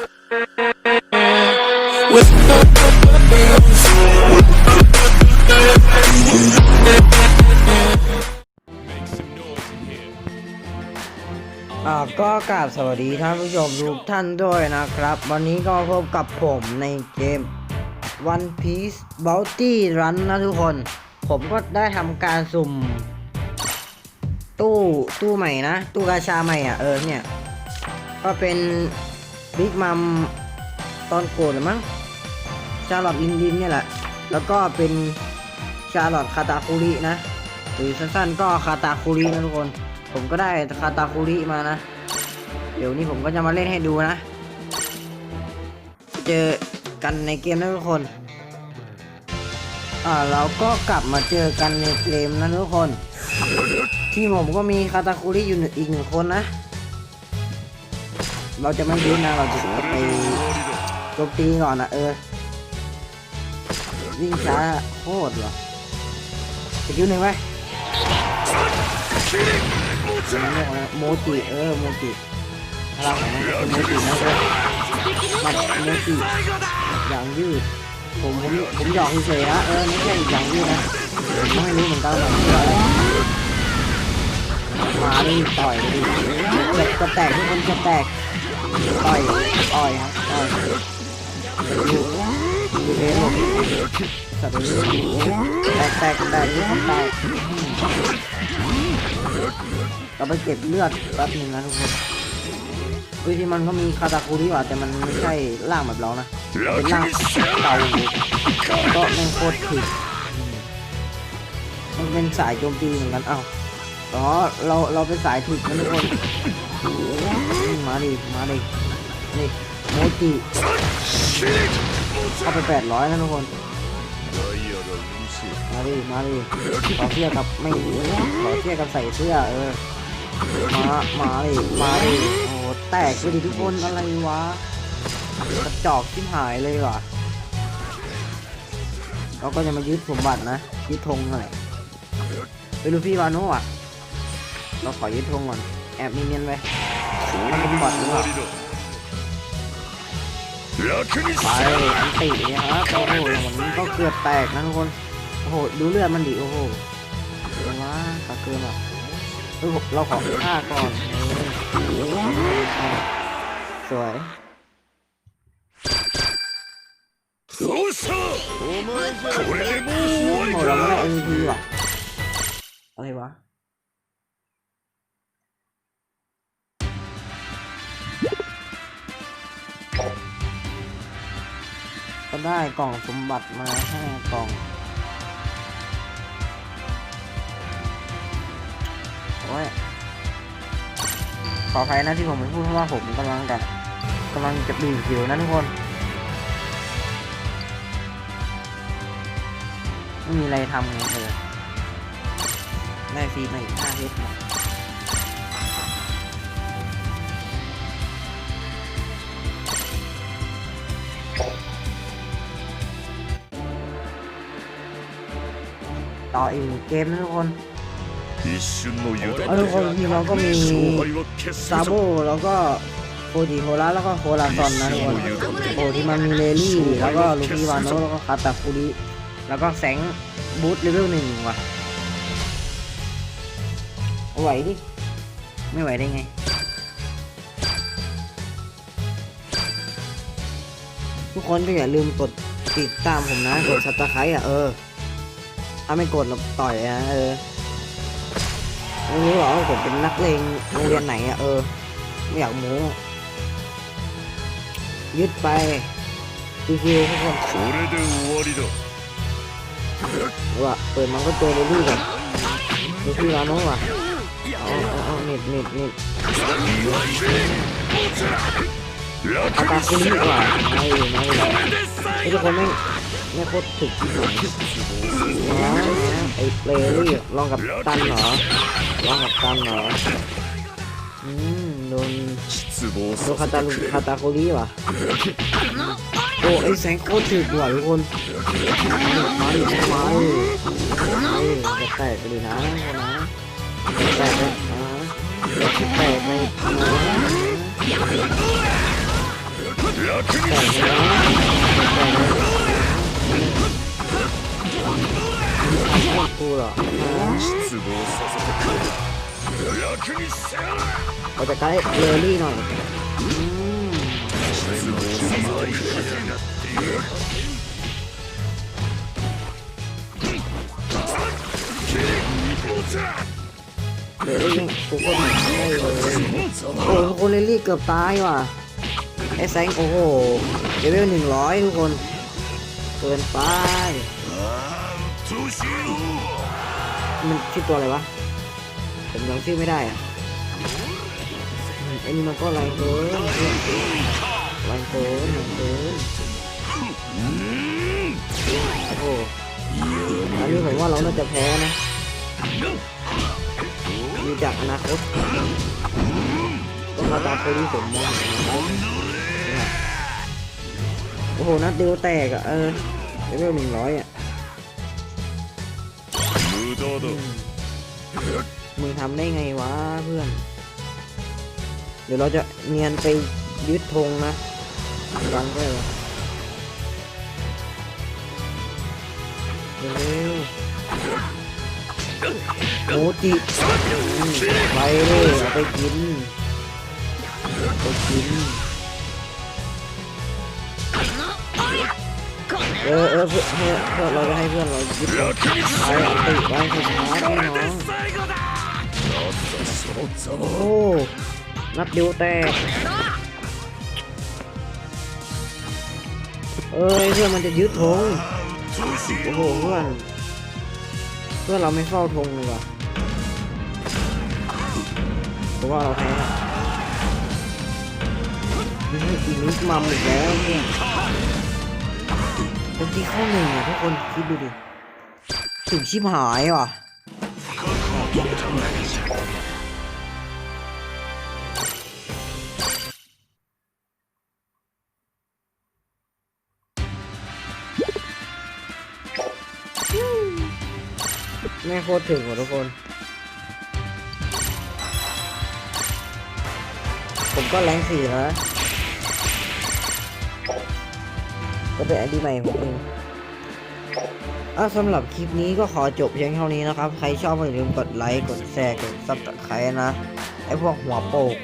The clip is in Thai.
อ่าก็กราบสวัสดีท่านผู้ชมทุกท่านด้วยนะครับ วันนี้ก็พบกับผมในเกม One Piece Bounty Run นะทุกคน ผมก็ได้ทำการสุ่ม ตู้ตู้ใหม่นะ ตู้กาชาใหม่อะเออเนี่ย ก็เป็น บิ๊กมัมตอนโกรธหรือมั้งชาลอตลินลินเนี่ยแหละ แล้วก็เป็นชาลอตคาตาคุรินะ หรือสั้นๆก็คาตาคุรินะทุกคน ผมก็ได้คาตาคุริมานะ เดี๋ยวนี้ผมก็จะมาเล่นให้ดูนะ เจอกันในเกมนะทุกคน อ่าเราก็กลับมาเจอกันในเกมนะทุกคน ที่ผมก็มีคาตาคุริอยู่อีกหนึ่งคนนะ เราจะไม่ยืนนะ เราจะไปโจมตีก่อนนะเออ วิ่งช้าโคตรเหรอสกิลหนึ่งไหมโมจิเออโมจิพลังของมันคือโมจินะเออมันโมจิอย่างยืดผมผมผมหยอกเฉยนะเออไม่ใช่อย่างยืดนะผมไม่รู้เหมือนกันว่ามันคืออะไรมาดิต่อยดิจะแตกทุกคนจะแตก ต่อยต่อยครับต่อยดูดูเองหรอกสัตว์นี้แตกแตกแตกทุกคนแตกเราไปเก็บเลือดแป๊บนึงนะทุกคนคือที่มันก็มีคาตาคุริว่ะแต่มันไม่ใช่ร่างแบบเรานะเป็นร่างเก่าก็แม่งโคตรถึกมันเป็นสายโจมตีเหมือนกันเอ้าอ๋อเราเราเป็นสายถึกนะทุกคน มาดิมาดินี่โมจิเข้าไปแปดร้อยนะทุกคนมาดิมาดิขอเสื้อกับไม่ขอเสื้อกับใส่เสื้อเออมามาดิมาดิโอ้โหแตกไปดิทุกคนอะไรวะกระจอกทิ่หายเลยว่ะเราก็จะมายึดสมบัตินะยึดธงหน่อยไปดูพี่วานุอะเราขอยึดธงก่อน แอบมีเนียนไหมันป็นอดหรือเปล่าไปอันติครับโอ้โหมันก็เกือบแตกนะทุกคนโอ้โหดูเลือดมันดิโอ้โหว้าตะเกินแบบเราขอฆ่าก่อนสวยโอ้โหเราไม่ได้เอ็นพีว่ะอะไรวะ ก็ได้กล่องสมบัติมาห้ากล่องโอ้ยขออภัยนะที่ผมไม่พูดเพราะว่าผมกำลังกับกำลังจะบีบผิวนะทุกคนไม่มีอะไรทำไงเธอได้ฟรีมาอีกห้าเพชร่ออีกเกมนะทุกคนทุกคนทีมเราก็มีซาโบแล้วก็โคดีโฮระแล้วก็โคลาซอนนะทุกคนโคดิมันมีเลลี่แล้วก็ลูกี้วานโนแล้วก็คาตาฟูริแล้วก็แสงบูทเลเวลหนึ่งว่ะไหวดิ ไม่ไหวได้ไงทุกคนก็อย่าลืมกดติดตามผมนะ กดซับสไครต์อะ เออ ถ้าไม่โกดเราต่อยนะเออมึงรู้หรอว่าผมเป็นนักเลงโรงเรียนไหนอะเออ ไม่อยากหมูยึดไปคิวๆทุกคนว่าเปิดมันก็เจอเลยลูกอะลูกพี่ร้านน้องว่ะเอาเอาเน็ตเน็ตเน็ตเอาตาคุณดีกว่าไม่ไม่ทุกคนไม่ แค่โคตรถึกที่ไหนไอ้เปรนี่ลองกับตันเหรอลองกับตันเหรออืมโดนโดนคาตาลคาตาโคลี่ว่ะโอ้ไอ้แสงโคตรถึกว่ะทุกคนมาดิมาดิมาดิจแตกไปเลนะนะแตกไปนะแตกไปนะแตกไปนะ คู่หรอกเราจะการให้เลอรี่หน่อยเลอรี่กูก็ไม่ได้เลยโอ้ทุกคนเลอรี่เกือบตายว่ะไอ้แสงโอ้โหเลเวลหนึ่งร้อยทุกคน เกินไป ชิมันชื่อตัวอะไรวะ ผมจำชื่อไม่ได้อะไอ้นี่มันก็แรงเกินแรงเกินแรงเกินโอ้โหอันนี้ผมว่าเราน่าจะแพ้นะดูจากอนาคตต้องมาตาโคลิสมมองโอ้โหนัดเดียวแตกอะเออเลเวลหนึ่งร้อยอะ ほどมึงทำได้ไงวะเพื่อน เดี๋ยวเราจะเนียนไปยึดธงนะรังเลยเร็วโมจิไปเลยไปกินไปกิน เออเออเพื่อเราจะให้เพื่อนเรายึดไอาติดไว้สุดท้ายน้องโอ้นัดดิวแตกเอ้ยเพื่อนมันจะยึดธงโอ้โหเพื่อนเพื่อนเราไม่เฝ้าธงเลยว่ะเพราะว่าเราแพ้อีกนิดมัมอีแล้วเนี่ย เป็นที่เข้าหนึ่งอะทุกคนคิดดูดิถึงชิบหายว่ะไม่โคตรถึงว่ะทุกคน ผมก็แรงสี่แล้ว ก็เป็นไอดีใหม่ของผมเองอะสำหรับคลิปนี้ก็ขอจบเพียงเท่านี้นะครับ ใครชอบอย่าลืมกดไลค์ กดแชร์ กดซับสไครต์นะ ไอพวกหัวโปก